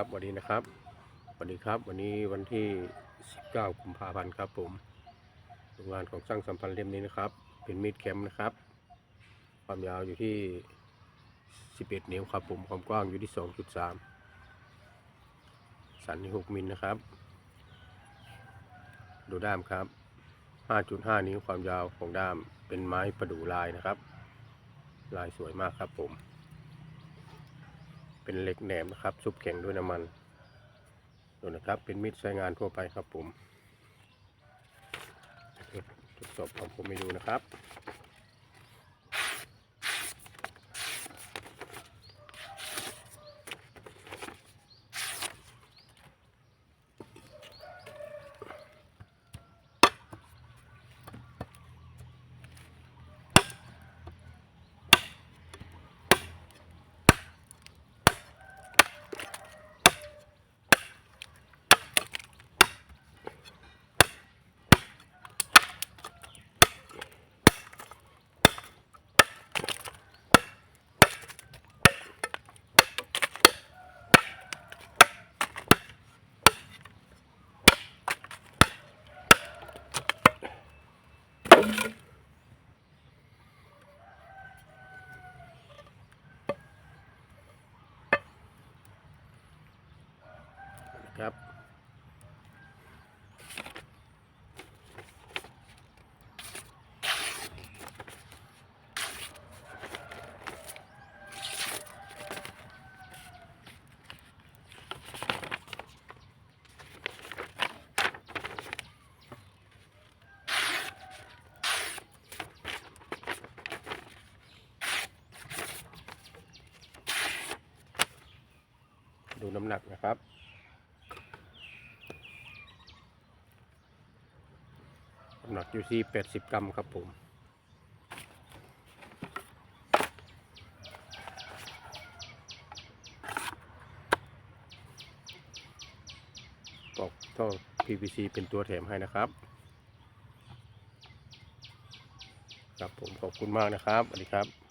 ครับวันนี้นะครับสวัสดีครับ วันนี้วันที่ 19กุมภาพันธ์ครับ ผมโรงงานของช่างสัมพันธ์เล่มนี้นะครับ เป็นมีดแคมป์นะครับ ความยาวอยู่ที่ 11 นิ้วครับ ผมความกว้างอยู่ที่ 2.3 สันที่6มิลนะครับ ดูด้ามครับ 5.5 นิ้วความยาวของด้ามเป็นไม้ประดู่ลายนะครับ ลายสวยมากครับผม เป็นเหล็กแหนมนะครับซุปแข็งด้วยน้ำมันดูนะครับ เป็นมีดใช้งานทั่วไปครับผมทดสอบของผมให้ดูนะครับ ครับ ดูน้ำหนักนะครับ น้ำ หนักอยู่ที่80กรัมครับผมปอกท่อ PVC เป็นตัวแถมให้นะครับ ครับผมขอบคุณมากนะครับสวัสดีครับ